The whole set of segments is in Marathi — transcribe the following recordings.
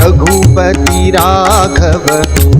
रघुपति राघव।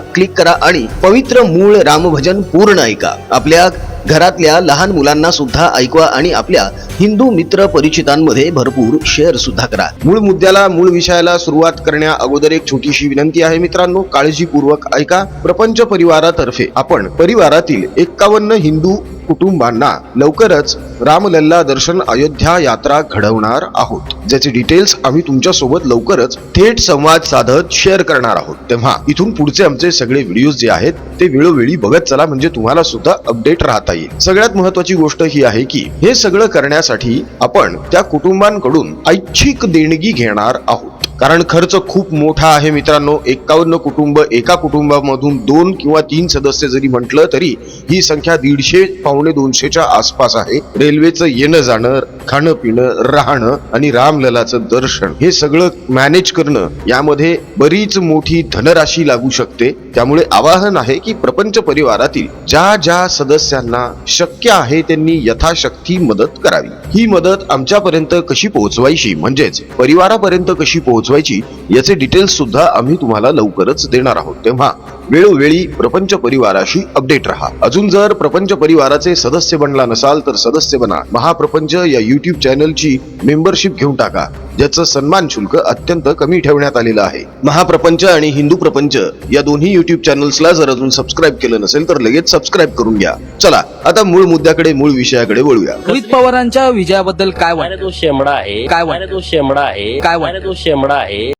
क्लिक करा आणि पवित्र मूळ रामभजन पूर्ण ऐका. आपल्या घरातल्या लहान मुलांना सुद्धा ऐकवा आणि आपल्या हिंदू मित्र परिचितांमध्ये भरपूर शेअर सुद्धा करा. मूळ मुद्द्याला मूळ विषयाला सुरुवात करण्या अगोदर एक छोटीशी विनंती आहे मित्रांनो. काळजीपूर्वक ऐका. प्रपंच परिवारातर्फे आपण परिवारातील एक्कावन्न हिंदू कुटुंबांना लवकरच रामलल्ला दर्शन अयोध्या यात्रा घडवणार आहोत. ज्याचे डिटेल्स आम्ही तुमच्यासोबत लवकरच थेट संवाद साधत शेअर करणार आहोत. तेव्हा इथून पुढचे आमचे सगळे व्हिडिओज जे आहेत ते वेळोवेळी बघत चला म्हणजे तुम्हाला सुद्धा अपडेट राहता येईल. सगळ्यात महत्वाची गोष्ट ही आहे की हे सगळं करण्यासाठी आपण त्या कुटुंबांकडून ऐच्छिक देणगी घेणार आहोत. कारण खर्च खूप मोठा आहे मित्रांनो. एकावन्न कुटुंब एका कुटुंबामधून दोन किंवा तीन सदस्य जरी म्हटलं तरी ही संख्या दीडशे पावणे दोनशेच्या आसपास आहे. रेल्वेचं येणं जाणं खाणं पिणं राहणं आणि रामललाचं दर्शन हे सगळं मॅनेज करणं यामध्ये बरीच मोठी धनराशी लागू शकते. त्यामुळे आवाहन आहे की प्रपंच परिवारातील ज्या ज्या सदस्यांना शक्य आहे त्यांनी यथाशक्ती मदत करावी. ही मदत आमच्यापर्यंत कशी पोहोचवायची? म्हणजेच परिवारापर्यंत कशी पोहोचवायची? याचे डिटेल्स सुद्धा आम्ही तुम्हाला लवकरच देणार आहोत. तेव्हा वेळोवेळी प्रपंच परिवाराशी अपडेट राहा. अजून जर प्रपंच परिवाराचे सदस्य बनला नसाल तर सदस्य बना. महाप्रपंच या युट्यूब चॅनलची मेंबरशिप घेऊन टाका ज्याचं सन्मान शुल्क अत्यंत कमी ठेवण्यात आलेलं आहे. महाप्रपंच आणि हिंदू प्रपंच या दोन्ही युट्यूब चॅनल्सला जर अजून सबस्क्राईब केलं नसेल तर लगेच सबस्क्राईब करून घ्या. चला आता मूळ मुद्द्याकडे मूळ विषयाकडे वळूया. रोहित पवारांच्या विजयाबद्दल काय वाटतं? तो शेंबडा आहे. काय वाटतं? तो शेंबडा आहे. काय वाटतं? तो शेंबडा आहे.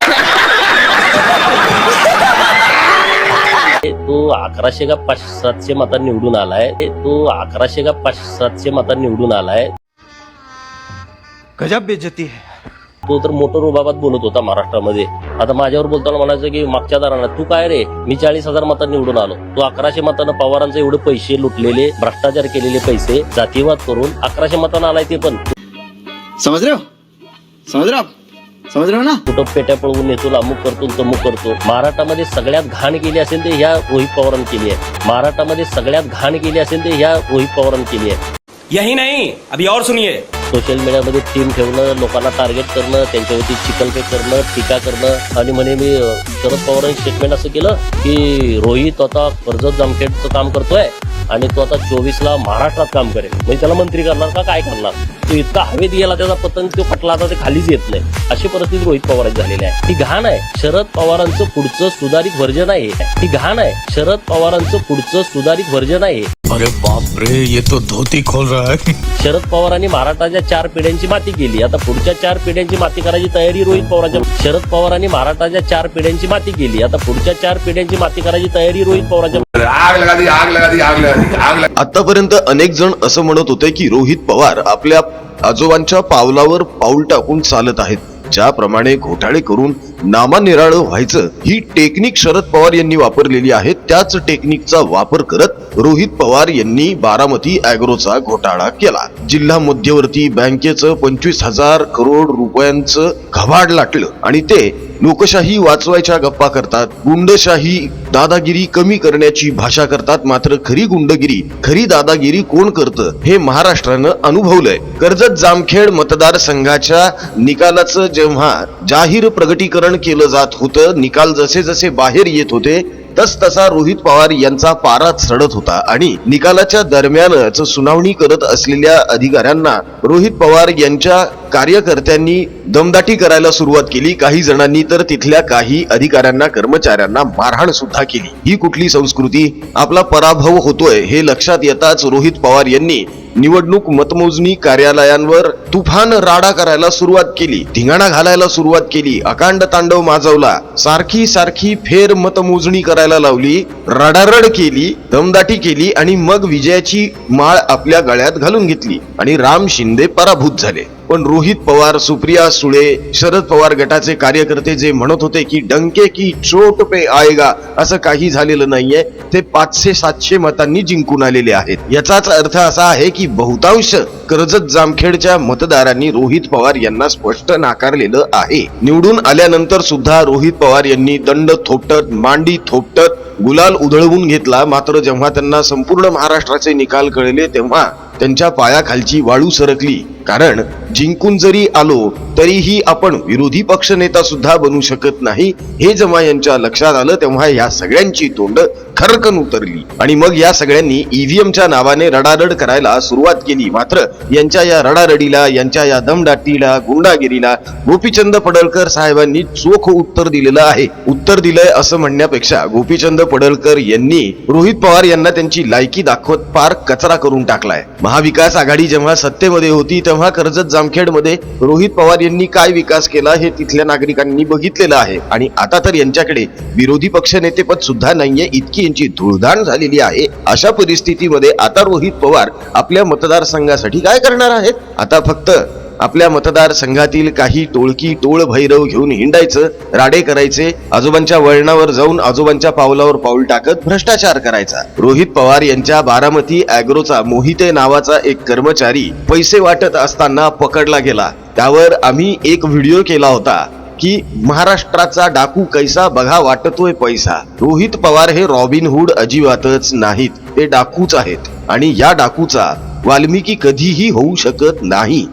तो अकराशे का पाच सातशे मतात निवडून आलाय. तो अकराशे का पाच सातशे मतात निवडून आलाय. गजब बेइज्जती है. तो तर मोटर रुबाबात बोलत होता महाराष्ट्रामध्ये. आता माझ्यावर बोलताना म्हणायचं की मागच्या दाराला तू काय रे? मी चाळीस हजार मतात निवडून आलो. तो अकराशे मतानं पवारांचे एवढे पैसे लुटलेले भ्रष्टाचार केलेले पैसे जातीवाद करून अकराशे मतानं आलाय ते पण. रहे हो समझ हो हो ना? कुठं पेट्या पळवून येतो अमुक करतो तमुक करतो महाराष्ट्रामध्ये सगळ्यात घाण केली असेल ते ह्या रोहित पवारांनी केली आहे. महाराष्ट्रामध्ये सगळ्यात घाण केली असेल ते ह्या रोहित पवारांनी केली आहे. यही नहीं अभी और सुनिए. सोशल मीडियामध्ये टीम ठेवणं लोकांना टार्गेट करणं त्यांच्यावरती चिकलपे करणं टीका करणं. आणि म्हणे मी शरद पवारांनी स्टेटमेंट असं केलं की रोहित आता कर्जत जामखेडचं काम करतोय आणि तो आता चोवीसला महाराष्ट्रात काम करेल. म्हणजे त्याला मंत्री करणार का काय करणार? तो इतका हवेत गेला त्याचा पतंग तो पटला आता ते खालीच येत नाही. अशी परिस्थिती रोहित पवारांची झालेली आहे. ही घाण आहे. शरद पवारांचं पुढचं सुधारित व्हर्जन आहे. हे. ही घाण आहे. शरद पवारांचं पुढचं सुधारित व्हर्जन आहे. अरे बाप रे ये तो धोती खोल रहा है. शरद पवारांनी महाराष्ट्राच्या चार पिढ्यांची माती केली. आता पुढच्या चार पिढ्यांची माती करायची तयारी रोहित पवारांच्या शरद पवारांनी महाराष्ट्राच्या चार पिढ्यांची माती केली. आता पुढच्या चार पिढ्यांची माती करायची तयारी रोहित पवारांच्या आग लगा दी आग लगा दी आग लगा दी आग लगा आतापर्यंत अनेक जण असं म्हणत होते की रोहित पवार आपल्या आजोबांच्या पावलावर पाऊल टाकून चालत आहेत. ज्याप्रमाणे घोटाळे करून नामानिराळं व्हायचं ही टेक्निक शरद पवार यांनी वापरलेली आहे. त्याच टेक्निकचा वापर करत रोहित पवार यांनी बारामती अॅग्रोचा घोटाळा केला. जिल्हा मध्यवर्ती बँकेचं पंचवीस हजार करोड रुपयांचं घबाड लाटलं आणि ते लोकशाही वाचवायच्या गप्पा करतात. गुंडशाही दादागिरी कमी करण्याची भाषा करतात. मात्र खरी गुंडगिरी खरी दादागिरी कोण करतं हे महाराष्ट्रानं अनुभवलंय. कर्जत जामखेड मतदारसंघाच्या निकालाचं जेव्हा जाहीर प्रगटीकरण केलं जात होतं निकाल जसे जसे बाहेर येत होते तस तसा रोहित पवार यांचा पारा चढत होता आणि निकालाच्या दरम्यानच सुनावणी करत असलेल्या अधिकाऱ्यांना रोहित पवार यांच्या कार्यकर्त्यांनी दमदाटी करायला सुरुवात केली. काही जणांनी तर तिथल्या काही अधिकाऱ्यांना कर्मचाऱ्यांना मारहाण सुद्धा केली. ही कुठली संस्कृती? आपला पराभव होतोय हे लक्षात येताच रोहित पवार यांनी निवडणूक मतमोजणी कार्यालयांवर तुफान राडा करायला सुरुवात केली. धिंगाणा घालायला सुरुवात केली. अकांड तांडव माजवला. सारखी सारखी फेर मतमोजणी करायला लावली. रडारड केली दमदाटी केली आणि मग विजयाची माळ आपल्या गळ्यात घालून घेतली आणि राम शिंदे पराभूत झाले. पण रोहित पवार सुप्रिया सुळे शरद पवार गटाचे कार्यकर्ते जे म्हणत होते की डंके की चोट पे आएगा असं काही झालेलं नाहीये ते पाचशे सातशे मतांनी जिंकून आलेले आहेत. याचाच अर्थ असा आहे की बहुतांश कर्जत जामखेडच्या मतदारांनी रोहित पवार यांना स्पष्ट नाकारलेलं आहे. निवडून आल्यानंतर सुद्धा रोहित पवार यांनी दंड थोपटत मांडी थोपटत गुलाल उधळवून घेतला. मात्र जेव्हा त्यांना संपूर्ण महाराष्ट्राचे निकाल कळले तेव्हा त्यांच्या पायाखालची वाळू सरकली. कारण जिंकून जरी आलो तरीही आपण विरोधी पक्षनेता सुद्धा बनू शकत नाही. हे जेव्हा यांच्या लक्षात आलं तेव्हा या सगळ्यांची तोंड खरकन उतरली. आणि मग या सगळ्यांनी ईव्हीएमच्या नावाने रडारड करायला सुरुवात केली. मात्र यांच्या या रडारडीला यांच्या या दमदाटीला गुंडागिरीला गोपीचंद पडळकर साहेबांनी चोख उत्तर दिलेलं आहे. उत्तर दिलंय असं म्हणण्यापेक्षा गोपीचंद पडळकर यांनी रोहित पवार यांना त्यांची लायकी दाखवत पार कचरा करून टाकलाय. महाविकास आघाडी जेव्हा सत्तेमध्ये होती तेव्हा कर्जत जामखेडमध्ये रोहित पवार यांनी काय विकास केला हे तिथल्या नागरिकांनी बघितलेलं आहे. आणि आता तर यांच्याकडे विरोधी पक्ष नेतेपद सुद्धा नाहीये इतकी यांची धुळधाण झालेली आहे. अशा परिस्थितीमध्ये आता रोहित पवार आपल्या मतदारसंघासाठी काय करणार आहेत? आता फक्त आपल्या मतदारसंघातील काही टोळकी टोळ भैरव घेऊन हिंडायचं राडे करायचे आजोबांच्या वळणावर जाऊन आजोबांच्या पावलावर पाऊल टाकत भ्रष्टाचार करायचा. रोहित पवार यांच्या बारामती अॅग्रोचा मोहिते नावाचा एक कर्मचारी पैसे वाटत असताना पकडला गेला. त्यावर आम्ही एक व्हिडिओ केला होता की महाराष्ट्राचा डाकू कैसा बघा वाटतोय पैसा. रोहित पवार हे रॉबिन हुड अजिबातच नाहीत ते डाकूच आहेत. आणि या डाकूचा वाल्मिकी कधीही होऊ शकत नाही.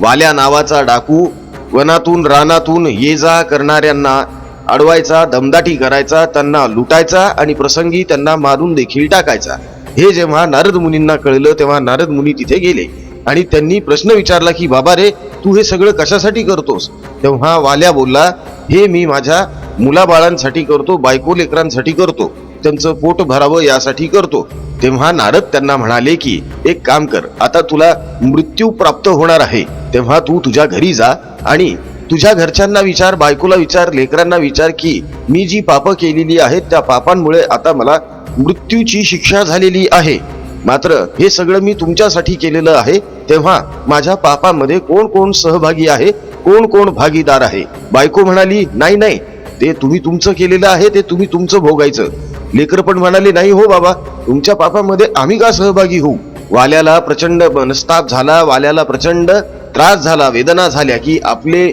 वाल्या नावाचा डाकू वनातून रानातून ये जा करणाऱ्यांना अडवायचा दमदाटी करायचा त्यांना लुटायचा आणि प्रसंगी त्यांना मारून देखील टाकायचा. हे जेव्हा नारद मुनींना कळलं तेव्हा नारद मुनी तिथे गेले आणि त्यांनी प्रश्न विचारला की बाबा रे तू हे सगळं कशासाठी करतोस? तेव्हा वाल्या बोलला हे मी माझ्या मुलाबाळांसाठी करतो बायको लेकरांसाठी करतो. त्यांचं पोट भरावं यासाठी करतो. तेव्हा नारद त्यांना म्हणाले की एक काम कर आता तुला मृत्यू प्राप्त होणार आहे. तेव्हा तू तुझ्या घरी जा आणि तुझ्या घरच्यांना विचार बायकोला विचार लेकरांना विचार की मी जी पापं केलेली आहेत त्या पापांमुळे आता मला मृत्यूची शिक्षा झालेली आहे. मात्र हे सगळं मी तुमच्यासाठी केलेलं आहे. तेव्हा माझ्या पापामध्ये कोण कोण सहभागी आहे? कोण कोण भागीदार आहे? बायको म्हणाली नाही नाही ते तुम्ही तुमचं केलेलं आहे ते तुम्ही तुमचं भोगायचं. लेकर पण म्हणाले नाही हो बाबा तुमच्या पापामध्ये आम्ही का सहभागी होऊ? वाल्याला प्रचंड मनस्ताप झाला वाल्याला प्रचंड त्रास झाला वेदना झाल्या की आपले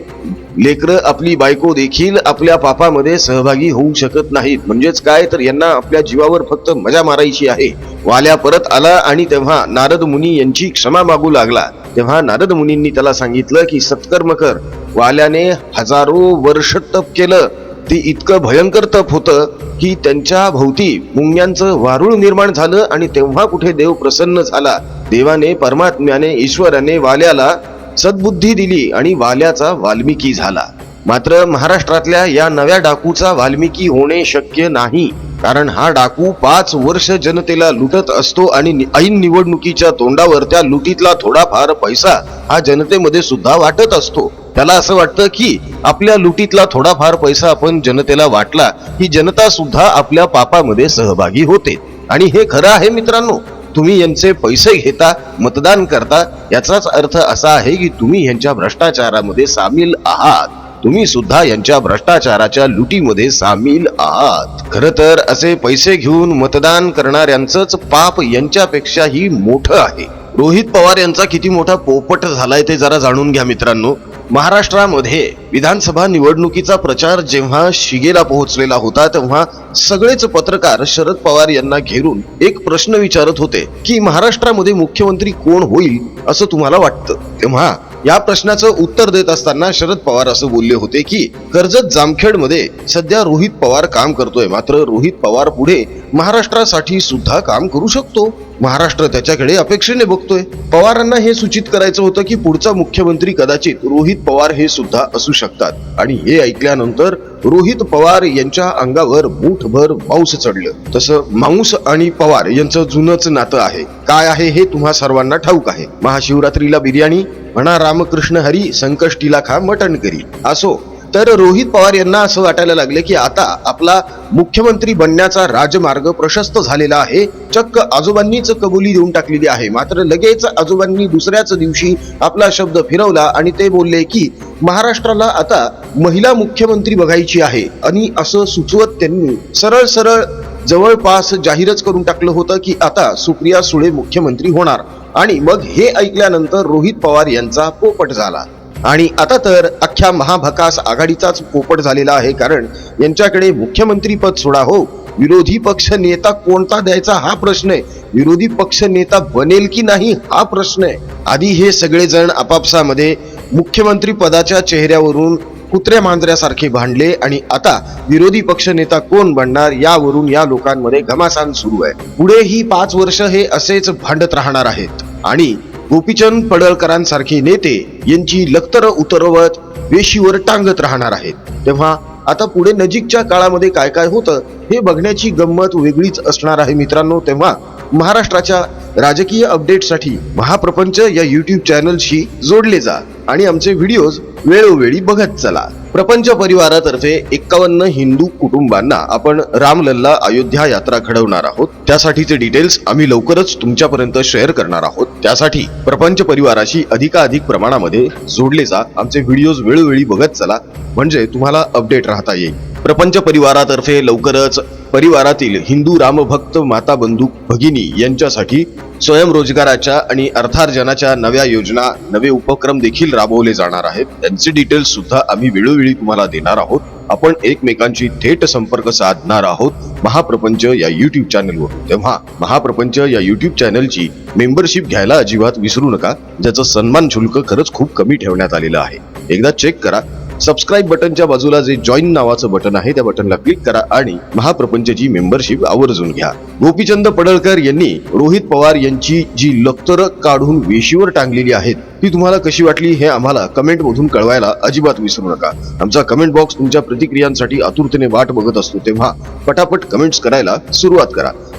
लेकर आपली बायको देखील आपल्या पापामध्ये सहभागी होऊ शकत नाहीत. म्हणजेच काय? तर यांना आपल्या जीवावर फक्त मजा मारायची आहे. वाल्या परत आला आणि तेव्हा नारद मुनी यांची क्षमा मागू लागला. तेव्हा नारद मुनींनी त्याला सांगितलं की सत्कर्म कर. वाल्याने हजारो वर्ष तप केलं. ते इतकं भयंकर तप होतं की त्यांच्या भोवती मुंग्यांचं वारुळ निर्माण झालं आणि तेव्हा कुठे देव प्रसन्न झाला. देवाने परमात्म्याने ईश्वराने वाल्याला सद्बुद्धी दिली आणि वाल्याचा वाल्मिकी झाला. मात्र महाराष्ट्रातल्या या नव्या डाकूचा वाल्मिकी होणे शक्य नाही कारण हा डाकू पाच वर्ष जनतेला लुटत असतो आणि ऐन निवडणुकीच्या तोंडावर त्या लुटीतला थोडाफार पैसा हा जनतेमध्ये सुद्धा वाटत असतो. त्याला असं वाटतं की आपल्या लुटीतला थोडाफार पैसा आपण जनतेला वाटला की जनता सुद्धा आपल्या पापामध्ये सहभागी होते. आणि हे खरं आहे मित्रांनो तुम्ही यांचे पैसे घेता मतदान करता याचाच अर्थ असा आहे की तुम्ही यांच्या भ्रष्टाचारामध्ये सामील आहात. तुम्ही सुद्धा यांच्या भ्रष्टाचाराच्या लुटीमध्ये सामील आहात. खर तर असे पैसे घेऊन मतदान करणाऱ्यांचंच पाप यांच्यापेक्षाही मोठं आहे. रोहित पवार यांचा किती मोठा पोपट झालाय ते जरा जाणून घ्या मित्रांनो. महाराष्ट्रामध्ये विधानसभा निवडणुकीचा प्रचार जेव्हा शिगेला पोहोचलेला होता तेव्हा सगळेच पत्रकार शरद पवार यांना घेरून एक प्रश्न विचारत होते की महाराष्ट्रामध्ये मुख्यमंत्री कोण होईल असं तुम्हाला वाटतं? तेव्हा या प्रश्नाचं उत्तर देत असताना शरद पवार असं बोलले होते की कर्जत जामखेडमध्ये सध्या रोहित पवार काम करतोय. मात्र रोहित पवार पुढे महाराष्ट्रासाठी सुद्धा काम करू शकतो. महाराष्ट्र त्याच्याकडे अपेक्षेने बघतोय. पवारांना हे सूचित करायचं होतं की पुढचा मुख्यमंत्री कदाचित रोहित पवार हे सुद्धा असू शकतात. आणि हे ऐकल्यानंतर रोहित पवार यांच्या अंगावर मूठभर मांस चढलं. तसं मांस आणि पवार यांचं जुनच नातं आहे. काय आहे हे तुम्हा सर्वांना ठाऊक आहे. महाशिवरात्रीला बिर्याणी म्हणा रामकृष्ण हरी संकष्टीला खा मटण करी. असो. तर रोहित पवार यांना असं वाटायला लागले की आता आपला मुख्यमंत्री बनण्याचा राजमार्ग प्रशस्त झालेला आहे. चक्क आजोबांनीच कबुली देऊन टाकलेली आहे. मात्र लगेच आजोबांनी दुसऱ्याच दिवशी आपला शब्द फिरवला आणि ते बोलले की महाराष्ट्राला आता महिला मुख्यमंत्री बघायची आहे. आणि असं सुचवत त्यांनी सरळ सरळ जवळपास जाहीरच करून टाकलं होतं की आता सुप्रिया सुळे मुख्यमंत्री होणार. आणि मग हे ऐकल्यानंतर रोहित पवार यांचा पोपट झाला. आणि आता तर अख्ख्या महाभकास आघाडीचाच पोपट झालेला आहे कारण यांच्याकडे मुख्यमंत्री पद सोडा हो. विरोधी पक्ष नेता कोणता द्यायचा हा प्रश्न आहे. विरोधी पक्ष नेता बनेल की नाही हा प्रश्न आहे. आधी हे सगळेजण आपापसामध्ये मुख्यमंत्री पदाच्या चेहऱ्यावरून कुत्र्या मांजऱ्यासारखे भांडले आणि आता विरोधी पक्ष नेता कोण बनणार यावरून या लोकांमध्ये घमासान सुरू आहे. पुढे ही पाच वर्ष हे असेच भांडत राहणार आहेत. आणि गोपीचंद पडळकरांसारखे नेते यांची लखतर उतरवत वेशीवर टांगत राहणार आहेत. तेव्हा आता पुढे नजीकच्या काळामध्ये काय काय होतं हे बघण्याची गंमत वेगळीच असणार आहे मित्रांनो. तेव्हा महाराष्ट्राच्या राजकीय अपडेटसाठी महाप्रपंच या युट्यूब चॅनलशी जोडले जा आणि आमचे व्हिडिओज वेळोवेळी बघत चला. प्रपंच परिवारातर्फे एक्कावन्न हिंदू कुटुंबांना आपण रामलल्ला अयोध्या यात्रा घडवणार आहोत. त्यासाठीचे डिटेल्स आम्ही लवकरच तुमच्यापर्यंत शेअर करणार आहोत. त्यासाठी प्रपंच परिवाराशी अधिकाधिक प्रमाणामध्ये जोडले जा. आमचे व्हिडिओज वेळोवेळी बघत चला. म्हणजे तुम्हाला अपडेट राहता येईल. प्रपंच परिवारातर्फे लवकरच परिवारातील हिंदू रामभक्त माता बंधू भगिनी यांच्यासाठी स्वयंरोजगाराच्या आणि अर्थार्जनाच्या नव्या योजना नवे उपक्रम देखील राबवले जाणार आहेत. त्यांचे डिटेल्स सुद्धा आम्ही वेळोवेळी तुम्हाला देणार आहोत. आपण एकमेकांशी थेट संपर्क साधणार आहोत महाप्रपंच या युट्यूब चॅनलवर तेव्हा महाप्रपंच या युट्यूब चॅनलची मेंबरशिप घ्यायला अजिबात विसरू नका. ज्याचं सन्मान शुल्क खरंच खूप कमी ठेवण्यात आलेलं आहे. एकदा चेक करा. सबस्क्राईब बटनच्या बाजूला जे जॉईन नावाचं बटन आहे त्या बटनला क्लिक करा आणि महाप्रपंचची मेंबरशिप आवर्जून घ्या. गोपीचंद पडळकर यांनी रोहित पवार यांची जी लक्तर काढून वेशीवर टांगलेली आहेत ती तुम्हाला कशी वाटली हे आम्हाला कमेंट मधून कळवायला अजिबात विसरू नका. आमचा कमेंट बॉक्स तुमच्या प्रतिक्रियांसाठी आतुरतेने वाट बघत असतो तेव्हा पटापट कमेंट्स करायला सुरुवात करा.